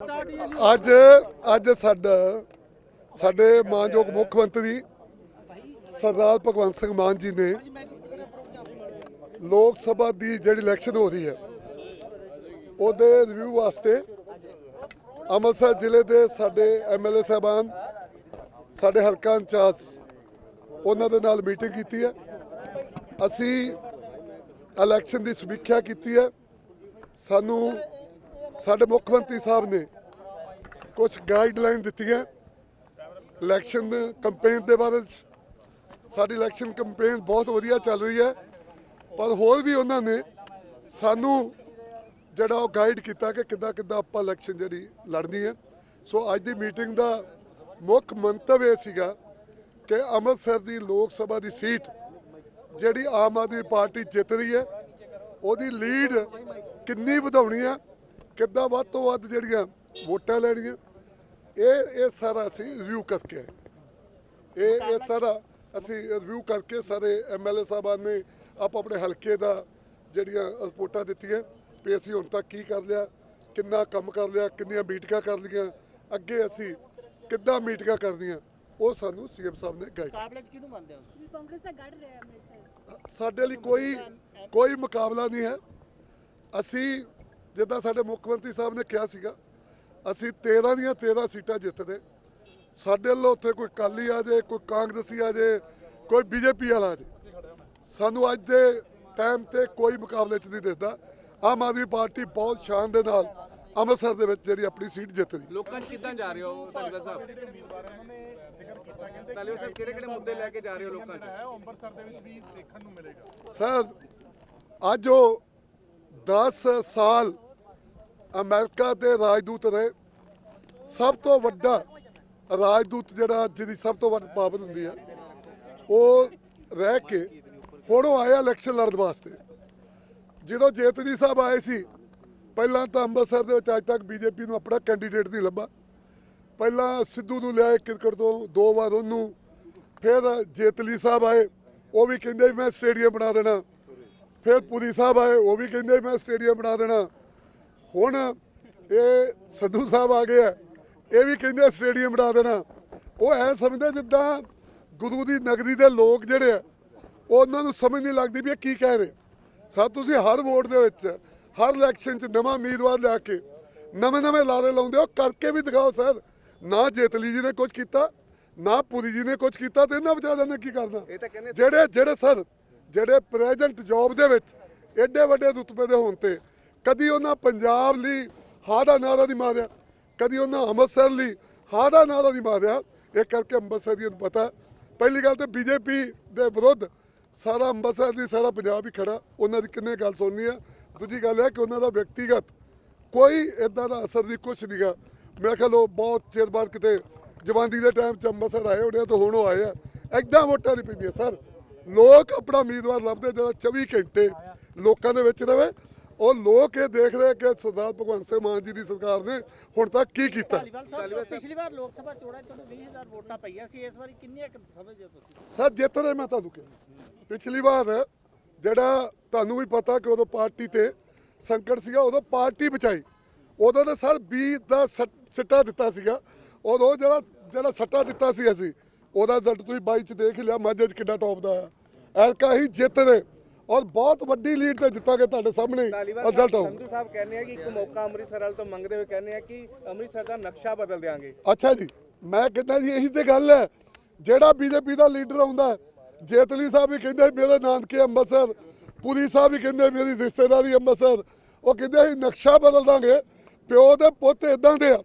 ਅੱਜ ਅੱਜ ਸਾਡਾ, ਸਾਡੇ ਮਾਨਯੋਗ ਮੁੱਖ ਮੰਤਰੀ ਸਰਦਾਰ ਭਗਵੰਤ ਸਿੰਘ ਮਾਨ ਜੀ ਨੇ ਲੋਕ ਸਭਾ ਦੀ ਜਿਹੜੀ ਇਲੈਕਸ਼ਨ ਹੋ ਰਹੀ ਹੈ, ਉਹਦੇ ਰਿਵਿਊ ਵਾਸਤੇ ਅੰਮ੍ਰਿਤਸਰ ਜ਼ਿਲ੍ਹੇ ਦੇ ਸਾਡੇ ਐਮਐਲਏ ਸਾਹਿਬਾਨ, ਸਾਡੇ ਹਲਕਾ ਇੰਚਾਰਜ, ਉਹਨਾਂ ਦੇ ਨਾਲ ਮੀਟਿੰਗ ਕੀਤੀ ਹੈ। ਅਸੀਂ ਇਲੈਕਸ਼ਨ ਦੀ ਸਮੀਖਿਆ ਕੀਤੀ ਹੈ। ਸਾਨੂੰ ਸਾਡੇ ਮੁੱਖ ਮੰਤਰੀ ਸਾਹਿਬ ਨੇ ਕੁਝ ਗਾਈਡਲਾਈਨ ਦਿੱਤੀਆਂ। ਇਲੈਕਸ਼ਨ ਕੰਪੇਨ ਦੇ ਬਾਰੇ 'ਚ। ਸਾਡੀ ਇਲੈਕਸ਼ਨ ਕੰਪੇਨ ਬਹੁਤ ਵਧੀਆ ਚੱਲ ਰਹੀ ਹੈ। ਪਰ ਹੋਰ ਵੀ ਉਹਨਾਂ ਨੇ ਸਾਨੂੰ ਜਿਹੜਾ ਉਹ ਗਾਈਡ ਕੀਤਾ ਕਿ ਕਿੱਦਾਂ ਕਿੱਦਾਂ ਆਪਾਂ ਇਲੈਕਸ਼ਨ ਜਿਹੜੀ ਲੜਨੀ ਹੈ। ਸੋ ਅੱਜ ਦੀ ਮੀਟਿੰਗ ਦਾ ਮੁੱਖ ਮੰਤਵ ਇਹ ਸੀਗਾ ਕਿ ਅੰਮ੍ਰਿਤਸਰ ਦੀ ਲੋਕ ਸਭਾ ਦੀ ਸੀਟ ਜਿਹੜੀ ਆਮ ਆਦਮੀ ਪਾਰਟੀ ਜਿੱਤ ਰਹੀ ਹੈ, ਉਹਦੀ ਲੀਡ ਕਿੰਨੀ ਵਧਾਉਣੀ ਹੈ। ਕਿੱਦਾਂ ਵੱਧ ਤੋਂ ਵੱਧ ਜਿਹੜੀਆਂ ਵੋਟਾਂ ਲੈਣੀਆਂ ਇਹ ਇਹ ਸਾਰਾ ਅਸੀਂ ਰਿਵਿਊ ਕਰਕੇ ਆਏ। ਇਹ ਇਹ ਸਾਰਾ ਅਸੀਂ ਰਿਵਿਊ ਕਰਕੇ ਸਾਰੇ ਐਮਐਲਏ ਸਾਹਿਬਾਨ ਨੇ ਆਪ ਆਪਣੇ ਹਲਕੇ ਦਾ ਜਿਹੜੀਆਂ ਰਿਪੋਰਟਾਂ ਦਿੱਤੀਆਂ ਵੀ ਅਸੀਂ ਹੁਣ ਤੱਕ ਕੀ ਕਰ ਲਿਆ ਕਿੰਨਾ ਕੰਮ ਕਰ ਲਿਆ ਕਿੰਨੀਆਂ ਮੀਟਿੰਗਾਂ ਕਰ ਲਈਆਂ ਅੱਗੇ ਅਸੀਂ ਕਿੱਦਾਂ ਮੀਟਿੰਗਾਂ ਕਰਨੀਆਂ ਉਹ ਸਾਨੂੰ ਸੀਐਮ ਸਾਹਿਬ ਨੇ ਗਾਈਡ ਮੁਕਾਬਲੇ 'ਚ ਕਿਹਨੂੰ ਮੰਨਦੇ ਹੋ? ਵੀ ਕਾਂਗਰਸ ਦਾ ਗੜ ਰਿਹਾ ਅੰਮ੍ਰਿਤਸਰ। ਸਾਡੇ ਲਈ ਕੋਈ ਕੋਈ ਮੁਕਾਬਲਾ ਨਹੀਂ ਹੈ। ਅਸੀਂ ਜਿੱਦਾਂ ਸਾਡੇ ਮੁੱਖ ਮੰਤਰੀ ਸਾਹਿਬ ਨੇ ਕਿਹਾ ਸੀਗਾ ਅਸੀਂ 13 ਦੀਆਂ 13 ਸੀਟਾਂ ਜਿੱਤਦੇ। ਸਾਡੇ ਵੱਲੋਂ ਉੱਥੇ ਕੋਈ ਕਾਲੀ ਆ ਜੇ ਕੋਈ ਕਾਂਗਰਸੀ ਆ ਜੇ ਕੋਈ ਬੀਜੇਪੀ ਵਾਲਾ ਆ ਜੇ ਸਾਨੂੰ ਅੱਜ ਦੇ ਟਾਈਮ ਤੇ ਕੋਈ ਮੁਕਾਬਲੇ 'ਚ ਨਹੀਂ ਦਿਸਦਾ। ਆਮ ਆਦਮੀ ਪਾਰਟੀ ਬਹੁਤ ਸ਼ਾਨ ਦੇ ਨਾਲ ਅੰਮ੍ਰਿਤਸਰ ਦੇ ਵਿੱਚ ਜਿਹੜੀ ਆਪਣੀ ਸੀਟ ਜਿੱਤ ਰਹੀ ਲੋਕਾਂ 'ਚ ਕਿੱਦਾਂ ਜਾ ਰਹੇ ਹੋ ਧਾਲੀਵਾਲ ਸਾਹਿਬ? ਧਾਲੀਵਾਲ ਸਾਹਿਬ ਕਿਹੜੇ ਕਿਹੜੇ ਮੁੱਦੇ ਲੈ ਕੇ ਜਾ ਰਹੇ ਹੋ ਲੋਕਾਂ 'ਚ? ਅੰਮ੍ਰਿਤਸਰ ਦੇ ਵਿੱਚ ਵੀ ਦੇਖਣ ਨੂੰ ਮਿਲੇਗਾ। ਸਰ ਅੱਜ ਉਹ 10 ਸਾਲ ਅਮਰੀਕਾ ਦੇ ਰਾਜਦੂਤ ਰਹੇ ਸਭ ਤੋਂ ਵੱਡਾ ਰਾਜਦੂਤ ਜਿਹੜਾ ਜਿਹਦੀ ਸਭ ਤੋਂ ਵੱਧ ਪਾਵਨ ਹੁੰਦੀ ਆ, ਉਹ ਰਹਿ ਕੇ ਹੁਣ ਉਹ ਆਇਆ ਇਲੈਕਸ਼ਨ ਲੜਨ ਵਾਸਤੇ। ਜਦੋਂ ਜੇਤਨੀ ਸਾਹਿਬ ਆਏ ਸੀ, ਪਹਿਲਾਂ ਤਾਂ ਅੰਮ੍ਰਿਤਸਰ ਦੇ ਵਿੱਚ ਅੱਜ ਤੱਕ ਬੀਜੇਪੀ ਨੂੰ ਆਪਣਾ ਕੈਂਡੀਡੇਟ ਨਹੀਂ ਲੱਭਾ। ਪਹਿਲਾਂ ਸਿੱਧੂ ਨੂੰ ਲਿਆਏ ਕ੍ਰਿਕਟ ਤੋਂ, ਦੋ ਵਾਰ ਉਹਨੂੰ, ਫਿਰ ਜੇਤਲੀ ਸਾਹਿਬ ਆਏ, ਉਹ ਵੀ ਕਹਿੰਦੇ ਮੈਂ ਸਟੇਡੀਅਮ ਬਣਾ ਦੇਣਾ। ਫਿਰ ਪੁਰੀ ਸਾਹਿਬ ਆਏ, ਉਹ ਵੀ ਕਹਿੰਦੇ ਮੈਂ ਸਟੇਡੀਅਮ ਬਣਾ ਦੇਣਾ। ਹੁਣ ਇਹ ਸੰਧੂ ਸਾਹਿਬ ਆ ਗਏ ਆ ਇਹ ਵੀ ਕਹਿੰਦੇ ਸਟੇਡੀਅਮ ਬਣਾ ਦੇਣਾ। ਉਹ ਐ ਸਮਝਦੇ ਜਿੱਦਾਂ ਗੁਰੂ ਦੀ ਨਗਰੀ ਦੇ ਲੋਕ ਜਿਹੜੇ ਆ ਉਹਨਾਂ ਨੂੰ ਸਮਝ ਨਹੀਂ ਲੱਗਦੀ ਵੀ ਇਹ ਕੀ ਕਹਿ ਰਹੇ। ਸਾ ਤੁਸੀਂ ਹਰ ਵੋਟ ਦੇ ਵਿੱਚ ਹਰ ਇਲੈਕਸ਼ਨ 'ਚ ਨਵਾਂ ਉਮੀਦਵਾਰ ਲਿਆ ਕੇ ਨਵੇਂ ਨਵੇਂ ਲਾਰੇ ਲਾਉਂਦੇ ਹੋ ਕਰਕੇ ਵੀ ਦਿਖਾਓ ਸਰ। ਨਾ ਜੇਤਲੀ ਜੀ ਨੇ ਕੁਝ ਕੀਤਾ ਨਾ ਪੁਰੀ ਜੀ ਨੇ ਕੁਝ ਕੀਤਾ ਤੇ ਇਹਨਾਂ ਵਿਚਾਰਿਆਂ ਨੇ ਕੀ ਕਰਨਾ। ਜਿਹੜੇ ਜਿਹੜੇ ਸਰ ਜਿਹੜੇ ਪ੍ਰੈਜ਼ੈਂਟ ਜੌਬ ਦੇ ਵਿੱਚ ਐਡੇ ਵੱਡੇ ਰੁਤਬੇ ਦੇ ਹੋਣ ਤੇ ਕਦੀ ਉਹਨਾਂ ਪੰਜਾਬ ਲਈ ਹਾਂ ਦਾ ਨਾਰਾ ਨਹੀਂ ਮਾਰਿਆ, ਕਦੀ ਉਹਨਾਂ ਅੰਮ੍ਰਿਤਸਰ ਲਈ ਹਾਂ ਦਾ ਨਾਰਾ ਨਹੀਂ ਮਾਰਿਆ। ਇਹ ਕਰਕੇ ਅੰਮ੍ਰਿਤਸਰੀਆਂ ਨੂੰ ਪਤਾ ਪਹਿਲੀ ਗੱਲ ਤੇ ਬੀਜੇਪੀ ਦੇ ਵਿਰੁੱਧ ਸਾਰਾ ਅੰਮ੍ਰਿਤਸਰ ਦੀ ਸਾਰਾ ਪੰਜਾਬ ਹੀ ਖੜਾ। ਉਹਨਾਂ ਦੀ ਕਿੰਨੇ ਗੱਲ ਸੁਣਨੀ ਆ। ਦੂਜੀ ਗੱਲ ਹੈ ਕਿ ਉਹਨਾਂ ਦਾ ਵਿਅਕਤੀਗਤ ਕੋਈ ਇਦਾਂ ਦਾ ਅਸਰ ਨਹੀਂ, ਕੁਛ ਨਹੀਂਗਾ ਮੈਂ ਕਿਹਾ ਲੋ ਬਹੁਤ ਚਿਰ ਬਾਅਦ ਕਿਤੇ ਜਵਾਨੀ ਦੇ ਟਾਈਮ ਚ ਅੰਮ੍ਰਿਤਸਰ ਆਏ ਹੋਣੇ ਆ ਤਾਂ ਹੁਣ ਉਹ ਆਏ ਆ। ਏਦਾਂ ਵੋਟਾਂ ਨਹੀਂ ਪੈਂਦੀਆਂ, ਸਰ। ਲੋਕ ਆਪਣਾ ਉਮੀਦਵਾਰ ਲੱਭਦੇ ਜਿਹੜਾ 24 ਘੰਟੇ ਲੋਕਾਂ ਦੇ ਵਿੱਚ ਰਵੇ। ਉਹ ਲੋਕ ਇਹ ਦੇਖ ਰਹੇ ਕਿ ਸਰਦਾਰ ਭਗਵੰਤ ਸਿੰਘ ਮਾਨ ਜੀ ਦੀ ਸਰਕਾਰ ਨੇ ਹੁਣ ਤੱਕ ਕੀ ਕੀਤਾ? ਪਿਛਲੀ ਵਾਰ ਲੋਕ ਸਭਾ ਚੋਣਾਂ 'ਚ ਤੁਹਾਨੂੰ 20000 ਵੋਟਾਂ ਪਈਆਂ ਸੀ ਇਸ ਵਾਰੀ ਕਿੰਨੀਆਂ ਕੁ ਸਮਝਦੇ ਹੋ ਤੁਸੀਂ? ਸਰ ਜਿੱਤ ਰਹੇ ਮੈਂ ਤੁਹਾਨੂੰ ਕਿਹਾ ਪਿਛਲੀ ਵਾਰ ਜਿਹੜਾ ਤੁਹਾਨੂੰ ਵੀ ਪਤਾ ਕਿ ਉਦੋਂ ਪਾਰਟੀ ਤੇ ਸੰਕਟ ਸੀਗਾ ਉਦੋਂ ਪਾਰਟੀ ਬਚਾਈ। ਉਦੋਂ ਤਾਂ ਸਰ 20 ਦਾ ਸੱਟ- ਸਿੱਟਾ ਦਿੱਤਾ ਸੀਗਾ। ਉਦੋਂ ਜਿਹੜਾ ਜਿਹੜਾ ਸੱਟਾ ਦਿੱਤਾ ਸੀ ਅਸੀਂ ਉਹਦਾ ਰਿਜ਼ਲਟ ਤੁਸੀਂ 22 ਚ ਦੇਖ ਹੀ ਲਿਆ ਮਾਝੇ ਚ ਕਿੰਨਾ ਟੌਪ ਦਾ ਆ ਐਲਕਾ ਹੀ ਜਿੱਤ ਦੇ ਔਰ ਬਹੁਤ ਵੱਡੀ ਲੀਡ ਤੇ ਜਿੱਤਾਂਗੇ ਤੁਹਾਡੇ ਸਾਹਮਣੇ ਰਿਜ਼ਲਟ ਆਊ ਸੰਧੂ ਸਾਹਿਬ ਕਹਿੰਦੇ ਆ ਕਿ ਇੱਕ ਮੌਕਾ ਅੰਮ੍ਰਿਤਸਰ ਵਾਲ ਤੋਂ ਮੰਗਦੇ ਹੋਏ ਕਹਿੰਦੇ ਆ ਕਿ ਅੰਮ੍ਰਿਤਸਰ ਦਾ ਨਕਸ਼ਾ ਬਦਲ ਦਿਆਂਗੇ। ਅੱਛਾ ਜੀ ਮੈਂ ਕਹਿੰਦਾ ਜੀ ਇਹੀ ਤੇ ਗੱਲ ਹੈ ਜਿਹੜਾ ਬੀਜੇਪੀ ਦਾ ਲੀਡਰ ਆਉਂਦਾ ਜੇਤਲੀ ਸਾਹਿਬ ਵੀ ਕਹਿੰਦੇ ਮੇਰੇ ਨਾਨਕੇ ਅੰਮ੍ਰਿਤਸਰ ਪੁਰੀ ਸਾਹਿਬ ਵੀ ਕਹਿੰਦੇ ਮੇਰੀ ਰਿਸ਼ਤੇਦਾਰੀ ਅੰਮ੍ਰਿਤਸਰ ਉਹ ਕਹਿੰਦੇ ਅਸੀਂ ਨਕਸ਼ਾ ਬਦਲ ਦਾਂਗੇ ਪਿਓ ਦੇ ਪੁੱਤ ਇਦਾਂ ਦੇ ਆ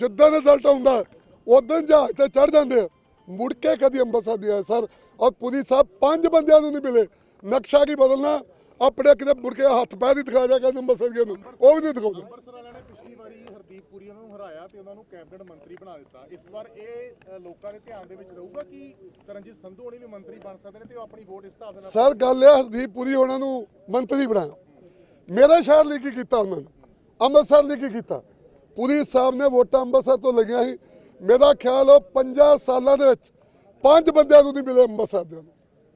ਜਿੱਦਾਂ ਰਿਜ਼ਲਟ ਆਉਂਦਾ ਉਦੋਂ ਜਹਾਜ਼ ਤੇ ਚੜ ਜਾਂਦੇ ਆ ਮੁੜ ਕੇ ਕਦੀ ਅੰਮ੍ਰਿਤਸਰ ਨਹੀਂ ਆਏ ਸਰ। ਔਰ ਪੁਰੀ ਸਾਹਿਬ ਪੰਜ ਬੰਦਿਆਂ ਨੂੰ ਨਹੀਂ ਮਿਲੇ ਨਕਸ਼ਾ ਕੀ ਬਦਲਣਾ? ਆਪਣੇ ਕਿਤੇ ਮੁੜ ਕੇ ਹੱਥ ਪੈਰ ਹੀ ਦਿਖਾ ਜਾ ਕੇ ਅੰਮ੍ਰਿਤਸਰੀਆਂ ਨੂੰ ਉਹ ਵੀ ਨਹੀਂ ਦਿਖਾਉਂਦੇ। ਅੰਮ੍ਰਿਤਸਰ ਵਾਲਿਆਂ ਨੇ ਪਿਛਲੀ ਵਾਰੀ ਹਰਦੀਪ ਪੁਰੀ ਉਹਨਾਂ ਨੂੰ ਹਰਾਇਆ ਤੇ ਉਹਨਾਂ ਨੂੰ ਕੈਬਨਿਟ ਮੰਤਰੀ ਬਣਾ ਦਿੱਤਾ। ਇਸ ਵਾਰ ਇਹ ਅ, ਲੋਕਾਂ ਦੇ ਧਿਆਨ ਦੇ ਵਿੱਚ ਰਹੂਗਾ ਕਿ ਤਰਨਜੀਤ ਸੰਧੂ ਹੋਣੀ ਵੀ ਮੰਤਰੀ ਬਣ ਸਕਦੇ ਨੇ ਤੇ ਉਹ ਆਪਣੀ ਵੋਟ ਇਸ ਹਿਸਾਬ ਦੇ ਨਾਲ ਸਰ ਗੱਲ ਇਹ ਹਰਦੀਪ ਪੁਰੀ ਉਹਨਾਂ ਨੂੰ ਮੰਤਰੀ ਬਣਾਇਆ। ਮੇਰੇ ਸ਼ਹਿਰ ਲਈ ਕੀ ਕੀਤਾ ਉਹਨਾਂ ਨੇ। ਅੰਮ੍ਰਿਤਸਰ ਲਈ ਕੀ ਕੀਤਾ। ਪੁਰੀ ਸਾਹਿਬ ਨੇ ਵੋਟਾਂ ਅੰਮ੍ਰਿਤਸਰ ਤੋਂ ਲਗੀਆਂ ਸੀ। ਮੇਰਾ ਖਿਆਲ ਉਹ 50 ਸਾਲਾਂ ਦੇ ਵਿੱਚ ਪੰਜ ਬੰਦਿਆਂ ਨੂੰ ਨਹੀਂ ਮਿਲੇ ਅੰਮ੍ਰਿਤਸਰ ਦੇ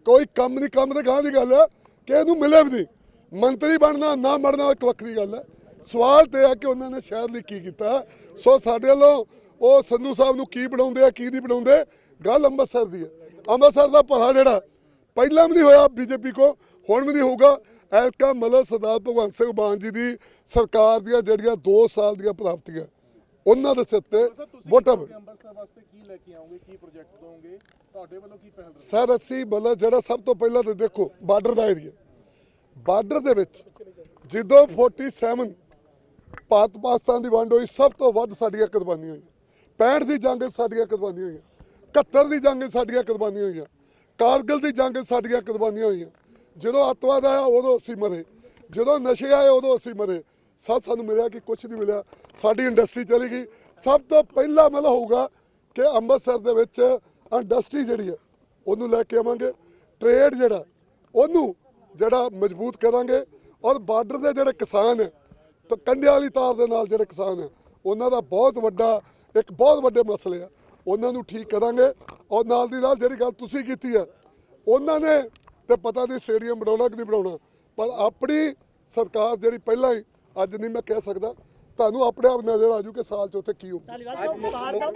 ਕੋਈ ਕੰਮ ਨਹੀਂ, ਕੰਮ ਤੇ ਗਾਂ ਦੀ ਗੱਲ ਹੈ, ਕਿ ਇਹਨੂੰ ਮਿਲੇ ਵੀ ਨਹੀਂ। ਮੰਤਰੀ ਬਣਨਾ ਨਾ ਮਰਨਾ ਇੱਕ ਵੱਖਰੀ ਗੱਲ ਹੈ। ਸਵਾਲ ਤੇ ਹੈ ਕਿ ਉਹਨਾਂ ਨੇ ਸ਼ਾਇਦ ਲਈ ਕੀ ਕੀਤਾ ਸੋ ਸਾਡੇ ਵੱਲੋਂ ਉਹ ਸੰਧੂ ਸਾਹਿਬ ਨੂੰ ਕੀ ਬਣਾਉਂਦੇ ਆ, ਕੀ ਨਹੀਂ ਬਣਾਉਂਦੇ, ਗੱਲ ਅੰਮ੍ਰਿਤਸਰ ਦੀ ਹੈ। ਅੰਮ੍ਰਿਤਸਰ ਦਾ ਭਲਾ ਜਿਹੜਾ ਪਹਿਲਾਂ ਵੀ ਨਹੀਂ ਹੋਇਆ ਬੀਜੇਪੀ ਕੋ, ਹੁਣ ਵੀ ਨਹੀਂ ਹੋਊਗਾ। ਐਲਕਾ ਮਤਲਬ ਸਰਦਾਰ ਭਗਵੰਤ ਸਿੰਘ ਮਾਨ ਜੀ ਦੀ ਸਰਕਾਰ ਦੀਆਂ ਜਿਹੜੀਆਂ 2 ਸਾਲ ਦੀਆਂ ਪ੍ਰਾਪਤੀਆਂ ਉਹਨਾਂ ਦੇ ਸਿਰ ਤੇ ਵੋਟਾਂ ਅੰਮ੍ਰਿਤਸਰ ਵਾਸਤੇ ਕੀ ਲੈ ਕੇ ਆਓਗੇ ਕੀ ਪ੍ਰੋਜੈਕਟ ਦੋਗੇ ਤੁਹਾਡੇ ਵੱਲੋਂ ਕੀ ਪਹਿਲ ਰਹੇਗੀ ਸਰ ਅਸੀਂ ਮਤਲਬ ਜਿਹੜਾ ਸਭ ਤੋਂ ਪਹਿਲਾਂ ਤਾਂ ਦੇਖੋ ਬਾਰਡਰ ਦਾ ਏਰੀਆ ਬਾਰਡਰ ਦੇ ਵਿੱਚ ਜਦੋਂ 47 ਭਾਰਤ ਪਾਕਿਸਤਾਨ ਦੀ ਵੰਡ ਹੋਈ ਸਭ ਤੋਂ ਵੱਧ ਸਾਡੀਆਂ ਕੁਰਬਾਨੀਆਂ ਹੋਈਆਂ। 65 ਦੀ ਜੰਗ ਸਾਡੀਆਂ ਕੁਰਬਾਨੀਆਂ ਹੋਈਆਂ। 71 ਦੀ ਜੰਗ ਸਾਡੀਆਂ ਕੁਰਬਾਨੀਆਂ ਹੋਈਆਂ। ਕਾਰਗਿਲ ਦੀ ਜੰਗ ਸਾਡੀਆਂ ਕੁਰਬਾਨੀਆਂ ਹੋਈਆਂ। ਜਦੋਂ ਅੱਤਵਾਦ ਆਇਆ ਉਦੋਂ ਅਸੀਂ ਮਰੇ। ਜਦੋਂ ਨਸ਼ੇ ਆਏ ਉਦੋਂ ਅਸੀਂ ਮਰੇ। ਸਭ ਸਾਨੂੰ ਮਿਲਿਆ ਕਿ ਕੁਝ ਨਹੀਂ ਮਿਲਿਆ। ਸਾਡੀ ਇੰਡਸਟਰੀ ਚਲੀ ਗਈ। ਸਭ ਤੋਂ ਪਹਿਲਾਂ ਮਤਲਬ ਹੋਊਗਾ ਕਿ ਅੰਮ੍ਰਿਤਸਰ ਦੇ ਵਿੱਚ ਇੰਡਸਟਰੀ ਜਿਹੜੀ ਹੈ, ਉਹਨੂੰ ਲੈ ਕੇ ਆਵਾਂਗੇ। ਟ੍ਰੇਡ ਜਿਹੜਾ, ਉਹਨੂੰ ਜਿਹੜਾ ਮਜ਼ਬੂਤ ਕਰਾਂਗੇ। ਔਰ ਬਾਰਡਰ ਦੇ ਜਿਹੜੇ ਕਿਸਾਨ ਹੈ, ਤਾਂ ਕੰਡਿਆਂ ਵਾਲੀ ਤਾਰ ਦੇ ਨਾਲ ਜਿਹੜੇ ਕਿਸਾਨ ਹੈ, ਉਹਨਾਂ ਦਾ ਬਹੁਤ ਵੱਡਾ, ਇੱਕ ਬਹੁਤ ਵੱਡੇ ਮਸਲੇ ਆ। ਉਹਨਾਂ ਨੂੰ ਠੀਕ ਕਰਾਂਗੇ। ਔਰ ਨਾਲ ਦੀ ਨਾਲ ਜਿਹੜੀ ਗੱਲ ਤੁਸੀਂ ਕੀਤੀ ਹੈ, ਉਹਨਾਂ ਨੇ ਤੇ ਪਤਾ ਨਹੀਂ ਸਟੇਡੀਅਮ ਬਣਾਉਣਾ ਕਿ ਨਹੀਂ ਬਣਾਉਣਾ, ਪਰ ਆਪਣੀ ਸਰਕਾਰ ਜਿਹੜੀ ਪਹਿਲਾਂ ਹੀ ਅੱਜ ਨਹੀਂ ਮੈਂ ਕਹਿ ਸਕਦਾ। ਤੁਹਾਨੂੰ ਆਪਣੇ ਆਪ ਨਜ਼ਰ ਆ ਜੂ ਕਿ ਸਾਲ ਚ ਉੱਥੇ ਕੀ ਦਾ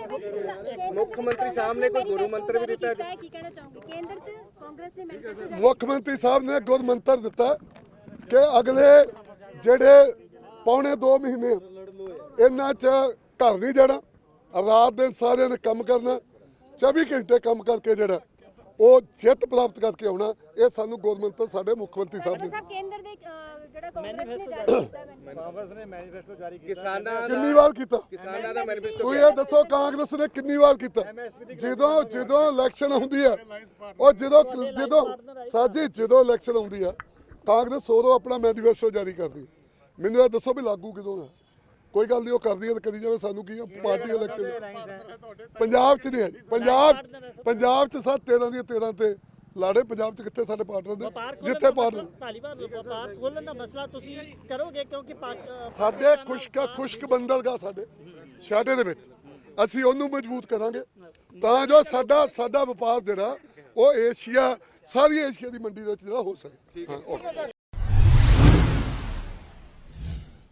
ਮੁੱਖ ਮੰਤਰੀ ਸਾਹਿਬ ਨੇ ਕੋਈ ਗੁਰੂ ਮੰਤਰ ਵੀ ਦਿੱਤਾ ਹੈ? ਕੀ ਕਹਿਣਾ ਚਾਹੋਗੇ? ਕੇਂਦਰ 'ਚ ਕਾਂਗਰਸ ਨੇ ਮੁੱਖ ਮੰਤਰੀ ਸਾਹਿਬ ਨੇ ਗੁਰ ਮੰਤਰ ਦਿੱਤਾ ਕਿ ਅਗਲੇ ਜਿਹੜੇ ਪੌਣੇ 2 ਮਹੀਨੇ ਇਹਨਾਂ 'ਚ ਘਰ ਨਹੀਂ ਜਾਣਾ ਰਾਤ ਦਿਨ ਸਾਰਿਆਂ ਨੇ ਕੰਮ ਕਰਨਾ 24 ਘੰਟੇ ਕੰਮ ਕਰਕੇ ਜਿਹੜਾ ਉਹ ਜਿੱਤ ਪ੍ਰਾਪਤ ਕਰਕੇ ਆਉਣਾ ਇਹ ਸਾਨੂੰ ਗੁਰ ਮੰਤਰ ਸਾਡੇ ਮੁੱਖ ਮੰਤਰੀ ਸਾਹਿਬ ਨੇ ਸਾਹਿਬ ਕੇਂਦਰ ਦੇ ਅਹ, ਜਿਹੜਾ ਕਾਂਗਰਸ ਨੇ ਜਾਰੀ ਕੀਤਾ। ਮੈਨੀਫੈਸਟੋ ਕਿਸਾਨਾਂ ਕਿੰਨੀ ਦਾ ਵਾਰ ਕੀਤਾ? ਕਿਸਾਨਾਂ ਦਾ ਮੈਨੀਫੈਸਟੋ ਤੂੰ ਇਹ ਦੱਸੋ ਕਾਂਗਰਸ ਨੇ ਕਿੰਨੀ ਵਾਰ ਕੀਤਾ? ਜਦੋਂ ਜਦੋਂ ਇਲੈਕਸ਼ਨ ਹੁੰਦੀ ਆ ਉਹ ਜਦੋਂ ਜਦੋਂ ਸਾਜੀ ਜਦੋਂ ਇਲੈਕਸ਼ਨ ਹੁੰਦੀ ਆ ਕਾਂਗਰਸ ਉਦੋਂ ਆਪਣਾ ਮੈਨੀਫੈਸਟੋ ਜਾਰੀ ਕਰਦੀ ਮੈਨੂੰ ਇਹ ਦੱਸੋ ਵੀ ਲਾਗੂ ਕਿਦੋਂ ਆ ਕੋਈ ਗੱਲ ਨਹੀਂ ਉਹ ਕਰਦੀ ਹੈ ਤਾਂ ਕਰੀ ਜਾਵੇ। ਸਾਨੂੰ ਕੀ ਪਾਰਟੀ ਇਲੈਕਸ਼ਨ ਪੰਜਾਬ 'ਚ ਨਹੀਂ ਹੈ। ਜੀ। ਪੰਜਾਬ ਪੰਜਾਬ 'ਚ ਸੱਤ 13 ਦੀਆਂ 13 ਤੇ ਲਾੜੇ ਪੰਜਾਬ 'ਚ ਕਿੱਥੇ ਸਾਡੇ ਪਾਰਟਨਰ ਦੇ ਜਿੱਥੇ ਪਾਰਟਨਰ ਧਾਲੀਵਾਲ ਵਪਾਰ ਖੋਲ੍ਹਣ ਦਾ ਮਸਲਾ ਤੁਸੀਂ ਕਰੋਗੇ ਕਿਉਂਕਿ ਸਾਡੇ ਖੁਸ਼ਕ ਖੁਸ਼ਕ ਬੰਦਰਗਾਹ ਸਾਡੇ ਸ਼ਾਦੇ ਦੇ ਵਿੱਚ। ਅਸੀਂ ਉਹਨੂੰ ਮਜ਼ਬੂਤ ਕਰਾਂਗੇ। ਤਾਂ ਜੋ ਸਾਡਾ ਸਾਡਾ ਵਪਾਰ ਜਿਹੜਾ ਉਹ ਏਸ਼ੀਆ ਸਾਰੀ ਏਸ਼ੀਆ ਦੀ ਮੰਡੀ ਦੇ ਵਿੱਚ ਜਿਹੜਾ ਹੋ ਸਕੇ।